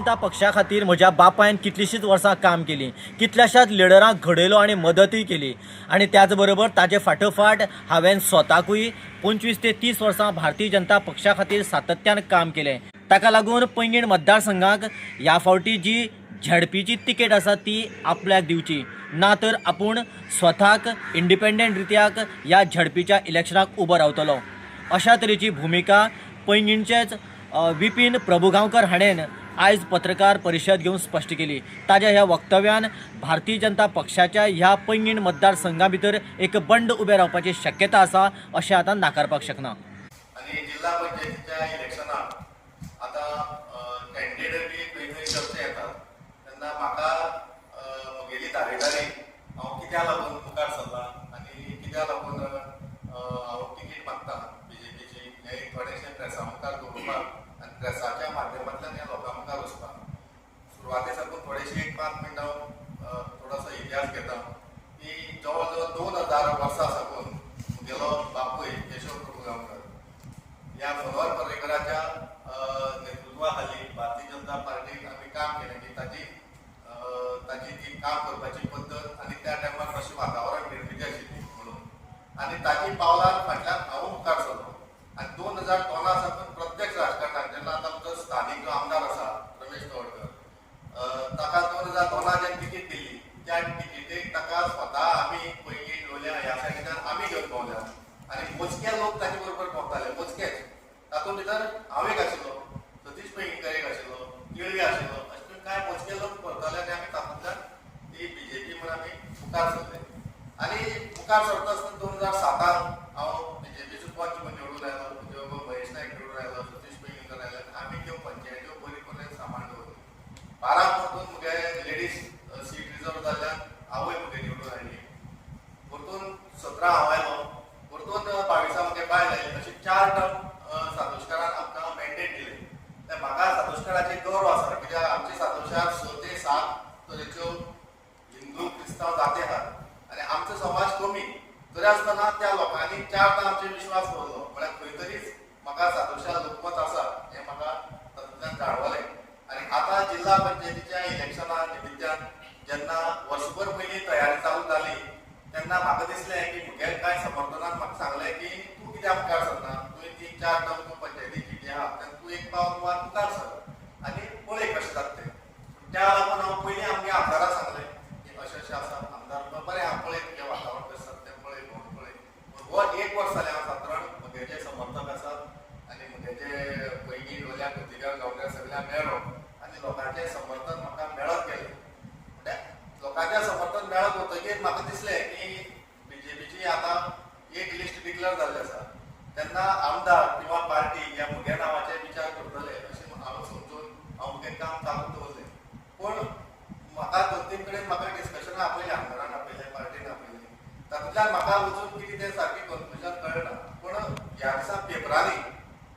जनता पक्षा खातीर म्हज्या बापायन कितलींशींच वर्सां काम केलीं. कितल्याशाच लिडरांक घडयलो आनी मदतूय केली. आनी त्याच बरोबर ताचे फाटोफाट हांवें स्वताकूय पंचवीस ते तीस वर्सां भारतीय जनता पक्षा खातीर सातत्यान काम केलें. ताका लागून पैंगीण मतदारसंघाक ह्या फावटी जी झडपीची तिकेट आसा ती आपल्याक दिवची. ना तर आपूण स्वताक इंडिपेंडंट रित्याक ह्या झडपीच्या इलेक्शनाक उबो रावतलो. अशा तरेची भुमिका पैंगीणचेच विपीन प्रभुगांवकर हाणेन आज पत्रकार परिषद घेवन स्पश्ट केली. ताज्या ह्या वक्तव्यान भारतीय जनता पक्षाच्या ह्या पैंगीण मतदारसंघा भितर एक बंड उबें रावपाची शक्यता आसा अशें आतां नाकारपाक शकना आणि जिल्हा पंचायतीच्या इलेक्शनाक आता कॅन्डिडेट बी खंय खंय चर्चा येता तेन्ना म्हाका म्हगेली दावेदारी हांव कित्याक लागून मुखार सरला आनी कित्या लागून अ, हांव तिकीट मागता बीजेपीची हे थोडेशे प्रेसा मुखार दवरपाक आनी प्रेसाच्या माध्यमांतल्यान ह्या लोकां मुखार वचपाक सुरवाते साकून थोडेशे एक पांच मिनटां थोडासा थोडोसो इतिहास घेता. की जवळ जवळ दोन हजार वर्सां साकून गेलो बापूय केशव प्रभू गांवकर या मनोहर पर्रेकराच्या अ, नेतृत्वाखाली भारतीय जनता पार्टीक आमी काम केलें. की ताची ताची ती काम करपाची पद्दत आनी त्या टायमार कशें वातावरण निर्मिती आशिल्ली म्हणून. आनी ताची पावलां फाटल्यान हांव मुखार सरलो आनी दोन हजार दोना साकून प्रत्यक्ष राजकारणाक जेन्ना आतां आमचो स्थानीक जो आमदार आसा रमेश तवडकर अ, ताका दोन हजार दोना जेन्ना तिकीट दिल्ली त्या तिकीटेक ताका स्वता आमी पयलीं लोलया ह्या सायडीच्यान आमी घेवन भोंवल्या आनी मोजके लोक ताचे बरोबर भोंवताले मोजकेच तातूंत भितर हांव एक आशिल्लो सतीश पैंगीणकर एक आशिल्लो केळवी आशिल्लो अशे करून कांय मोजके लोक भरताले आनी आमी तातूंतल्यान ती आम्ही मुखार सरले आनी मुखार सरता आसतना दोन हजार साताक हांव बीजेपीचो पंच म्हणून निवडून आयलो म्हजे बाबा महेश नायक निवडून आयलो सतीश पैंगीणकर आयले आनी आमी त्यो पंचायत्यो बरी पर्यंत सांबाळ दवरली बाराक परतून मुगे लेडीज सीट रिजर्व जाल्ल्यान आवय मुगे निवडून आयली परतून सतरा हांव आयलो परतून बावीसा मुगे बायल आयली अशी चार टर्म सातोशकारान आमकां मॅन्डेट दिले. ते म्हाका सातोशकाराचे गौरव आसा कित्याक आमचे सातोशार स ते सात तरेच्यो हिंदू क्रिस्तांव जाती आसात आनी आमचो समाज कमी तरी आसतना त्या लोकांनी चार टाइम आमचेर विश्वास दवरलो म्हळ्यार खंय तरीच म्हाका सातोशा लोकमत आसा हें म्हाका तातूंतल्यान जाणवलें आनी आतां जिल्हा पंचायतीच्या इलेक्शना निमित्यान जेन्ना वर्सभर पयलीं तयारी चालू जाली तेन्ना म्हाका दिसलें की म्हगे कांय समर्थनान म्हाका सांगलें की तूं कित्याक मुखार सरना तुवें तीन चार टर्म तूं पंचायतीची जी आहा तेन्ना तूं एक पावल मुखार मुखार सर. आनी पळय कशें जाता? तें त्या लागून हांव पयलीं आमगे आमदारा सांगलें की अशें अशें आसा आमदार म्हणलो, बरें हांव पळय तुजें वातावरण कशें आसा तें पळय भोंवन पळय पूण हो एक वर्स जालें हांव सादारण म्हगे जे समर्थक आसात आनी म्हगे जे पयलीं लोलया खोतीगांव गांवकार सगळ्यांक मेळ्ळो आनी लोकांचें समर्थन म्हाका मेळत गेलें. म्हणजे लोकांचें समर्थन मेळत वतकीर म्हाका दिसलें की बीजेपीची आतां एक लिस्ट डिक्लेअर जाल्ली आसा. तेन्ना आमदार किंवा पार्टी ह्या मुगे नांवाचे विचार करतले. अशें हांव समजून हांव मुगे काम चालू दवरलें पूण म्हाका दोन तीन कडेन म्हाका डिस्कशनां आपयलीं आमदारान आपयलें पार्टीन आपयलें तातूंतल्यान म्हाका वचून कितें तें सारकें कन्फ्युजन कळना. पूण ह्या दिसा पेपरांनी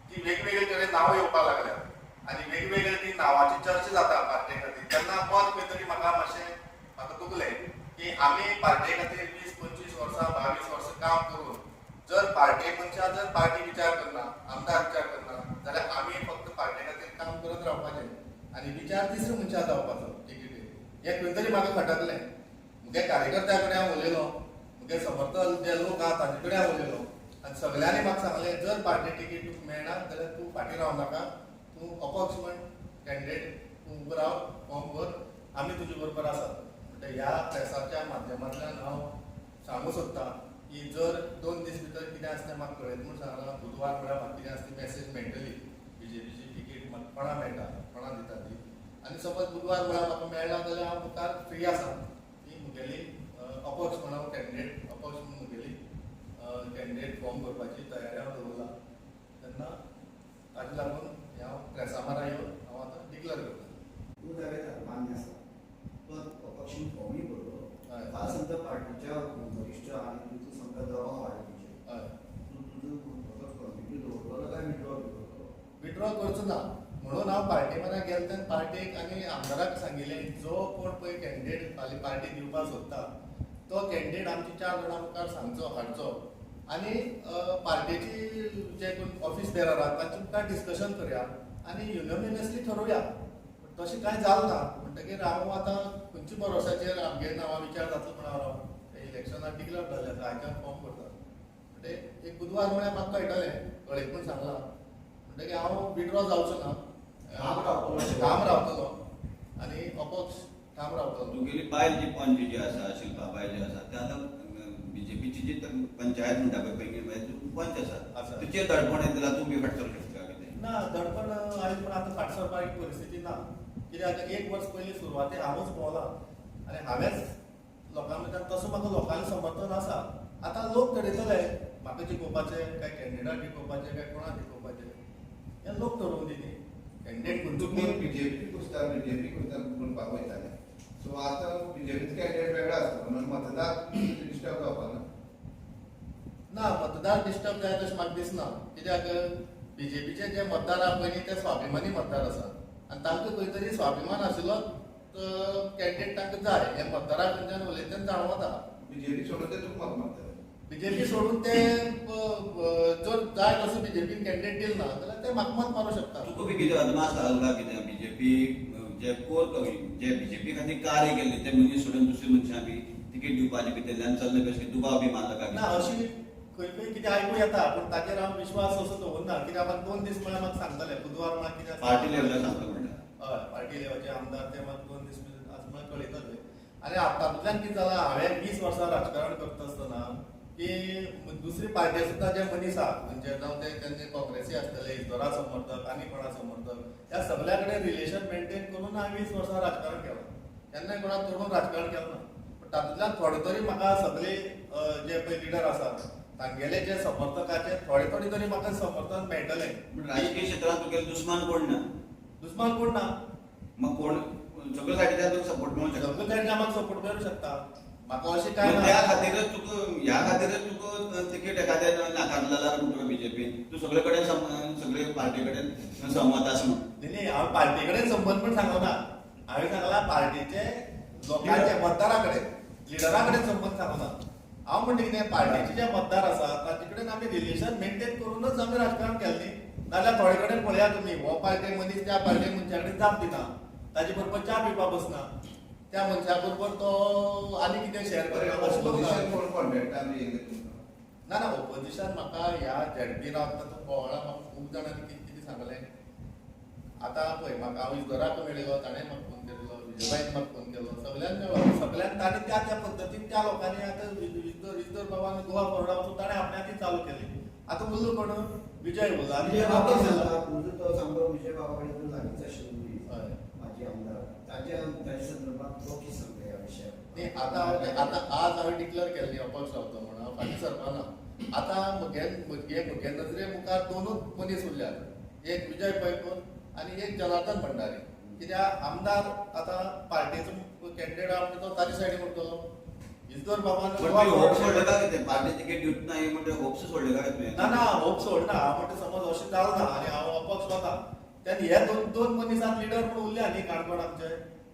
ती वेगवेगळे तरेन नांवां येवपाक लागल्यात. आनी वेगवेगळे ती नांवाची चर्चा जाता पार्टे खातीर तेन्ना मन खंय तरी म्हाका मातशें म्हाका दुखलें की आमी पार्टे खातीर वीस पंचवीस वर्सां बावीस वर्सां काम करून. जर पार्टे मनशां जर पार्टी विचार करना आमदार विचार करना जाल्यार आमी फक्त पार्टे खातीर काम करत रावपाचें आनी विचार तिसऱ्या मनशां जावपाचो टिकेटीर हें खंय तरी म्हाका खटकलें म्हगे कार्यकर्त्या कडेन हांव उलयलो म्हगे समर्थक जे लोक आहा तांचे कडेन हांव उलयलो आनी सगळ्यांनी म्हाका सांगलें जर पार्टी टिकेट तुका मेळना जाल्यार तूं फाटीं रावं नाका. तूं अपक्ष कॅन्डिडेट तूं उबो राव फॉर्म भर. आमी तुजे बरोबर आसात म्हणटा ह्या प्रेसाच्या माध्यमांतल्यान हांव सांगूंक सोदतां की जर दोन दीस भितर कितें आसा तें म्हाका कळयत म्हूण सांगलां बुधवार म्हळ्यार म्हाका कितें आसा ती मॅसेज मेळटली बीजेपीची टिकेट म्हाका कोणा मेळटा कोणा दिता ती. आनी सपोज बुधवार म्हळ्यार म्हाका मेळना जाल्यार हांव मुखार फ्री आसा ती मुगेली अपक्ष म्हण हांव कॅन्डिडेट अपक्ष म्हूण मुगेली कॅन्डिडेट फॉर्म भरपाची तयारी हांव दवरला तेन्ना ताका लागून हे हांव आतां डिक्लेअर करता तूं दावेदार मान्य आसा पण अपक्षीन फॉर्मूय भरलो. काल समजा पार्टीच्या वरिश्ठ आनी तुजो समजा दबाव वाडला तुजे दवरलो काय विड्रॉ करतलो विड्रॉ करचो ना. म्हणून हांव पार्टी मेरेन गेलो तेन्ना पार्टीक आनी आमदाराक सांगिल्लें जो कोण पळय कॅन्डिडेट फाल्यां पार्टी दिवपाक सोदता तो कॅन्डिडेट आमच्या चार जाणां मुखार सांगचो हाडचो. आनी पार्टीची जे कोण ऑफीस बेरर आहा तांचे मुखार डिस्कशन करया. आनी युनियनियसली ठरोवया. तशें कांय जालें ना. म्हणटकीर हांव आतां खंयच्या भरोसाचेर आमगे नांवां विचार जातलो म्हणून हांव इलेक्शनाक डिक्लेअर जाल्लें आसा आयच्यान फॉर्म भरता म्हणजे एक बुधवार म्हळ्यार म्हाका कळटलें कळयत सांगलां म्हणटकीर हांव विड्रॉ जावचो ना. ठाम रावतलो. ठाम रावतलो आनी अपक्ष ठाम रावतलो तुगेली बायल जी पणजी जी आसा शिल्पा बायल जी आसा ते आतां बीजेपीची जी पंचायत म्हणटा पळय पंच आसा. तिचेर दडपण येता जाल्यार तूं बी ना दडपण आयज पण आतां फाट सरपाची परिस्थिती ना कित्याक एक वर्स पयलीं सुरवातेक हांवूच भोंवला आनी हांवेंच लोकां भितर तसो म्हाका लोकांनी समर्थन आसा आतां लोक ठरयतले म्हाका जिखोवपाचे काय कॅन्डिडेट जिखोवपाचे काय कोणाक जिखोवपाचे हे लोक ठरोवन दिली कॅन्डिडेट तुमी खंयचो बीजेपी कुस्तार बीजेपी कुस्तार म्हणपाक वयताले सो आतां बीजेपीचो कॅन्डिडेट वेगळो आसता म्हणून मतदार डिस्टर्ब जावपाक ना. ना मतदार डिस्टर्ब जाय तशें म्हाका दिसना कित्याक बीजेपीचे जे मतदार आहा पळय न्ही ते स्वाभिमानी मतदार आसा आनी तांकां खंय तरी स्वाभिमान आशिल्लो कॅन्डिडेट तांकां जाय. हे मतदारा कडच्यान उलयतना जाणवता बीजेपी सोडून ते तुका मत मारतले बीजेपी सोडून ते जर जाय तसो बीजेपीन कॅन्डिडेट दिल ना जाल्यार ते म्हाका मत मारूं शकता तुका बी कितें अदमास काय कितें बीजेपी जे कोर जे बीजेपी खातीर कार्य केल्ले ते मनीस सोडून दुसऱ्या मनशां बी तिकेट दिवपाचे भितरल्यान चल्ले कशें दुबाव बी मारला काय ना अशी खंय खंय कितें आयकूं येता पूण ताचेर हांव विश्वास असो दवरना कित्याक म्हाका दोन दीस म्हळ्यार म्हाका सांगतले बुधवार म्हळ्यार कितें. पार्टी लेवलार सांगता म्हणटा हय पार्टी लेवलचे आमदार ते म्हाका दोन दीस आज म्हाका कळयतले आनी हातांतल्यान कितें जालां हांवें वीस वर्सां राजकारण करता आसतना की दुसरी पार्टी सुद्दां जे मनीस आहा म्हणजे जावं ते तेंचे काँग्रेसी आसतले इजोरा समर्थक आनी कोणा समर्थक ह्या सगळ्या कडेन रिलेशन मेंटेन करून हांवें वीस वर्सां राजकारण केलां. केन्नाय कोणाक तोडून राजकारण केलें ना पूण तातूंतल्यान थोडे तरी म्हाका सगळे जे पळय लिडर आसात तांगेले जे समर्थकाचे थोडे थोडे तरी म्हाका समर्थन मेळटलें पूण राजकीय क्षेत्रांत तुगेलो दुस्मान कोण ना? दुस्मान कोण ना? मग कोण? सगळ्या सायडीच्यान तुका सपोर्ट मेळूंक शकता. सगळे तरी म्हाका सपोर्ट करूं शकता. म्हाका अशें काय त्या खातीरच तुका ह्या खातीरच तुका तिकेट एखाद्या नाकारला जाल्यार म्हणटा बीजेपीन तू सगळे कडेन सगळे पार्टी कडेन सहमत आसा म्हणून हांव पार्टी कडेन संबंद पण सांगना हांवें सांगला पार्टीचे लोकांचे मतदारा कडेन लिडरा कडेन संबंद सांगना हांव म्हणटा कितें पार्टीचे जे मतदार आसा तांचे कडेन आमी रिलेशन मेंटेन करूनच आमी राजकारण केलें न्ही. नाल्यार थोडे कडेन पळया तुमी हो पार्टी मनीस त्या पार्टी मनशा कडेन जाप दिना ताचे बरोबर च्या पिवपाक बसना त्या मनशा बरोबर तो आनी कितें शेअर करता ऑपोजिशन ना. ना ना ओपोजिशन म्हाका ह्या झेडपी रावता तो बोवाळा म्हाका खूब जाणांनी कितें कितें सांगलें आतां पळय म्हाका हांव इजोराक मेळिल्लो ताणें म्हाका फोन केल्लो विजयबाईन म्हाका फोन केल्लो सगळ्यांक मेळ्ळो सगळ्यांक ताणें त्या त्या पद्दतीन त्या लोकांनी आतां इजोर बाबान गोवा फॉरवर्डा वचून ताणें आपल्याची चालू केली. आतां उरलो कोण? विजय आनी विजय बाबा तो सांगतो विजय बाबा कडेन तूं आशिल्ली हय. माझे आमदार. ताच्या ताच्या संदर्भात तो कितें सांगता ह्या विशयार न्ही आतां आतां आज हांवें डिक्लेअर केल्ली अपक्ष रावता म्हणून फाटीं सरपाना आतां म्हगे म्हगे म्हगे नजरे मुखार दोनूच मनीस उरल्यात एक विजय पैकून आनी एक जनार्दन भंडारी. कित्याक आमदार आतां पार्टीचो कॅन्डिडेट आहा म्हणजे तो ताचे सायडीन उरतलो होप सोडले कितें पार्टी तिकेट दिवच ना म्हणजे होप्स सोडले तुवें ना ना होप सोड ना. हांव म्हणटा समज अशें जालें ना आनी हांव अपक्ष वता तेन्ना हे दोन दोन मनीसात लिडर म्हूण उरल्या न्ही काणकोण आमचे.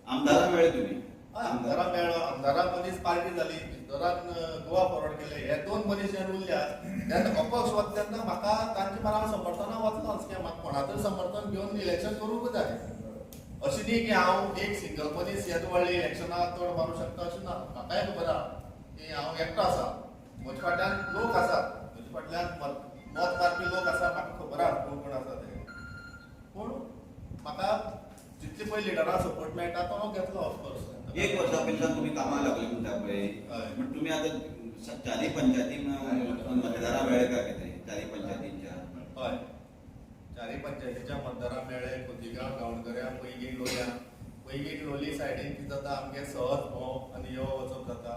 आमदारां मेळ्ळे तुमी आमदारां मेळ्ळो आमदारां मनीस पार्टी जाली गोवा फॉरवर्ड केले. हे दोन मनीस जेन्ना उरल्या तेन्ना अपक्ष वता तेन्ना म्हाका तांचे बरोबर हांव समर्थना कित्याक म्हाका कोणाचें समर्थन घेवन इलेक्शन करूंक जाय अशें न्ही की हांव एक सिंगल मनीस येद व्हडले इलेक्शनाक तोड मारूं शकता अशें ना. म्हाकाय खबर आहा. की हांव एकटो आसा. म्हजे फाटल्यान लोक आसात. म्हजे फाटल्यान मत मारपी लोक आसा म्हाका खबर आहा कोण कोण आसा ते. पूण म्हाका जितले पळय लिडराक सपोर्ट मेळटा तो घेतलो ऑफकोर्स एक वर्सा पयलीं तुमी कामाक लागले म्हणटा पळय. पण तुमी आतां चारय पंचायतीन मतदारां मेळ्ळे काय कितें? चारय पंचायतींच्या हय. चारय पंचायतीच्या मतदारां मेळ्ळे खोतीगांव गांवडकऱ्या पैंगीण लोलया पैंगीण लोली सायडीन कितें जाता आमगे सहज भोंव आनी यो वचप जाता.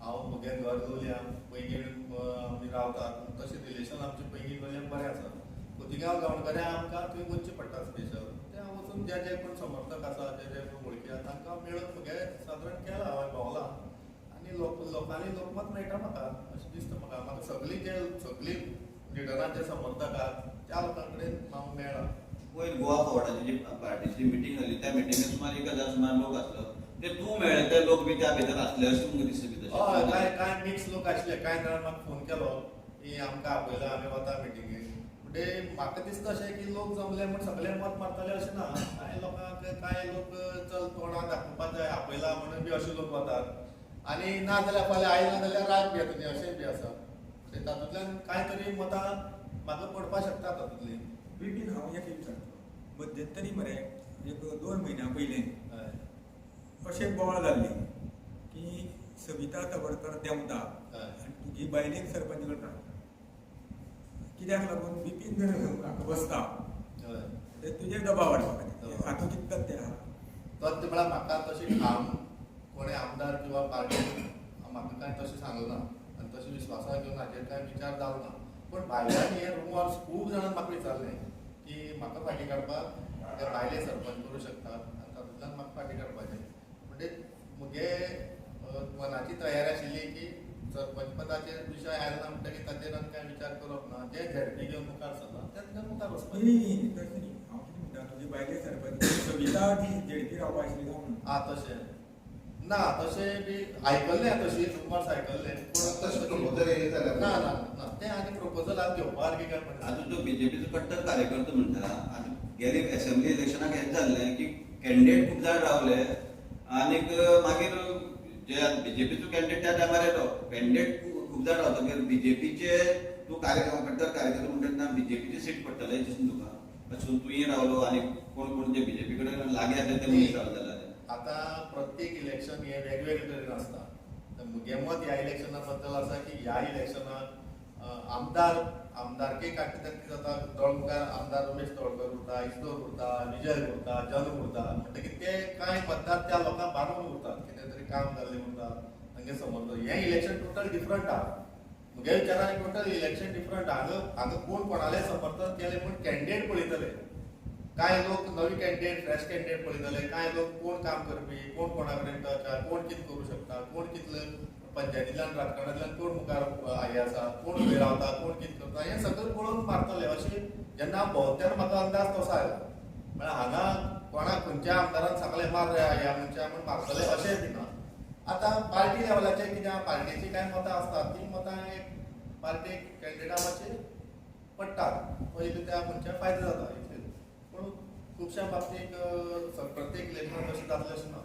हांव म्हगे घर लोलया पैंगीण आमी रावतात. तशें रिलेशन आमचें पैंगीण लोलयांक बरें आसा खोतीगांव गांवडकऱ्या आमकां थंय वचचें पडटा स्पेशल ते हांव वचून जे जे कोण समर्थक आसा जे जे कोण वळखी आसा तांकां मेळून म्हगे सादारण केलां हांवें भोंवलां. आनी लोक लोकांनी लोकमत मेळटा म्हाका. अशें दिसता म्हाका. म्हाका सगळीं जे सगळीं लिडरांचे समर्थक आहात त्या लोकां कडेन हांव मेळ्ळां पयर गोवा फॉर्डाची जी पार्टीची मिटींग जाली त्या मिटिंगेत सुमार एक हजार सुमार लोक आसलो ते तूं मेळ्ळे ते लोक बी त्या भितर आसले अशें तुमकां दिसता बी हय कांय कांय मिक्स लोक आशिल्ले कांय जाणां म्हाका फोन केलो. की आमकां आपयला आमी वता मिटिंगेक फुडें म्हाका दिसता अशें की लोक जमले म्हण सगळे मत मारतले अशें ना. कांय लोकांक कांय लोक चल तोंडां दाखोवपाक जाय आपयला म्हणून बी अशे लोक वतात. आनी ना जाल्यार फाल्यां आयना जाल्यार राग बी येता न्ही अशेंय बी आसा. सो तातूंतल्यान कांय तरी मतां म्हाका पडपाक शकता तातूंतली बिपीन हांव एक विचारतो मध्यंतरी मरे एक दोन म्हयन्या पयलें अशें बोवाळ जाल्लें की सविता तवडकर देंवता. आनी तुजी बायलेक सरपंच करता. कित्याक लागून बिपीन हाका बसता. हय. ते तुजेर दबाव हाडपा दबाव. खातीर हातूंत कितलो ते आहा तो म्हळ्यार म्हाका तशी ठाम कोणें आमदार किंवा पार्टी म्हाका कांय तशें सांगलें ना. आनी तशें विस्वासाक घेवन हाचेर कांय विचार जावं ना. पूण भायल्यान हे रुमर्स खूब जाणांनी म्हाका विचारलें की म्हाका फाटीं काडपाक ते भायले सरपंच करूं शकतात आनी तातूंतल्यान म्हाका फाटीं काडपाचें म्हणजे म्हगे मनाची तयारी आशिल्ली की सरपंच पदाचेर विशय आयलो म्हणटकीर ताचेर आमी कांय विचार करप ना जे झेडपी घेवन मुखार सरला घेवन मुखार न्ही. हांव कितें म्हणटा तुजी बायलेक सरपंच सविता ती जेडपी रावपा आशिल्ली म्हणून. आ तशें ना तशें बी आयकल्लें तशी रुमर्स आयकल्ले तशें येयलें जाल्यार? ना ना ना. तें आनी प्रपोजल आज घेवपा सारकी काय म्हणटा आता जो बीजेपीचो कट्टर कार्यकर्तो म्हणटा आता गेले असेंब्ली इलेक्शनाक हें जाल्लें की कॅन्डिडेट खूब जाण रावले. आनीक मागीर जे बीजेपीचो कॅन्डिडेट त्या टायमार येलो कॅन्डिडेट खूब जाण रावतकीर बीजेपीचे तूं कार्य कट्टर कार्यकर्तो म्हणटा तेन्ना बीजेपीची सीट पडटलें दिसून तुका अशें तुयी रावलो आनी कोण कोण जे बीजेपी कडेन लागीं आसले ते मनीस रावले आतां प्रत्येक इलेक्शन हे वेगवेगळे तरेन आसता मुगे मत ह्या इलेक्शना बद्दल आसा की ह्या इलेक्शनाक आमदार आमदारके काडटा तेन्ना कितें जाता तळमुखार आमदार रमेश तळकर उरता इस्दोर उरता विजय उरता जन उरता. म्हणटकीर ते कांय मतदार त्या लोकांक बांदून उरतात. कितें तरी काम जाल्लें उरता तांगे समज हें इलेक्शन टोटल डिफरंट आहा. मुगे विचारान टोटल इलेक्शन डिफरंट हांगा हांगा कोण कोणाले समर्थन केलें पूण कॅन्डिडेट पळयतले कांय लोक नवी कॅन्डिडेट फ्रेश कॅन्डिडेट पळयतले कांय लोक कोण काम करपी कोण कोणा कडेन टच आहा कोण कितें करूं शकता कोण कितलें पंचायतींतल्यान राजकारणांतल्यान कोण मुखार हे आसा कोण खंय रावता कोण कितें करता हें सगळें पळोवन मारतले अशें जेन्ना हांव भोंवत्यार म्हाका अंदाज तसो आयलो म्हळ्यार हांगा कोणाक खंयच्या आमदारान सांगलें मार रे ह्या मनशा म्हण मारतले अशें बी ना आतां पार्टी लेवलाचेर कितें पार्टीची कांय मतां आसतात ती मतां एक पार्टी कॅन्डिडेटा मातशी पडटात पयलीं त्या मनशाक फायदो जाता. पण खूपशा बाबतीत प्रत्येक लेखनात तशें जातलें अशें ना?